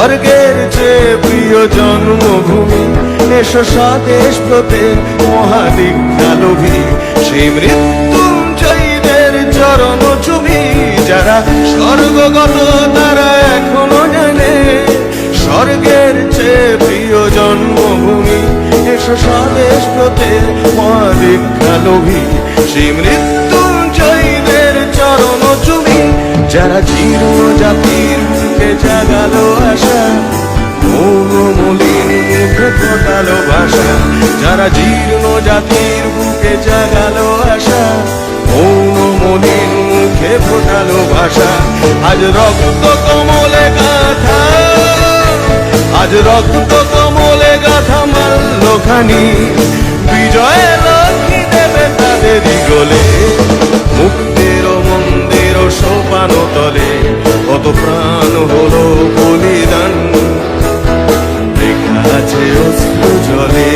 স্বর্গের চেয়ে প্রিয় জন্মভূমি, এসো স্বদেশ ব্রতে মহাদীক্ষালোভী সেই মৃত্যুঞ্জয়ীদের চরণ চুমি যারা স্বর্গগত তারা এখনও জানে। স্বর্গের চেয়ে প্রিয় জন্মভূমি, এসো স্বদেশ ব্রতে মহাদীক্ষালোভী সেই মৃত্যুঞ্জয়ীদের চরণ চুমি যারা চির জাতির যারা জীর্ণ জাতির বুকে জাগালো আশা, মৌন মলিন মুখে ফোটালো ভাষা। আজ রক্ত কমলে গাথা আজ রক্ত কমলে গাথা মাল্ল খানি। বিজয় লক্ষ্মী দেবে তাদেরই গলে, মুক্তির মন্দির সোপান তলে। কত প্রাণ হলো বলিদান। লেখা আছে জলে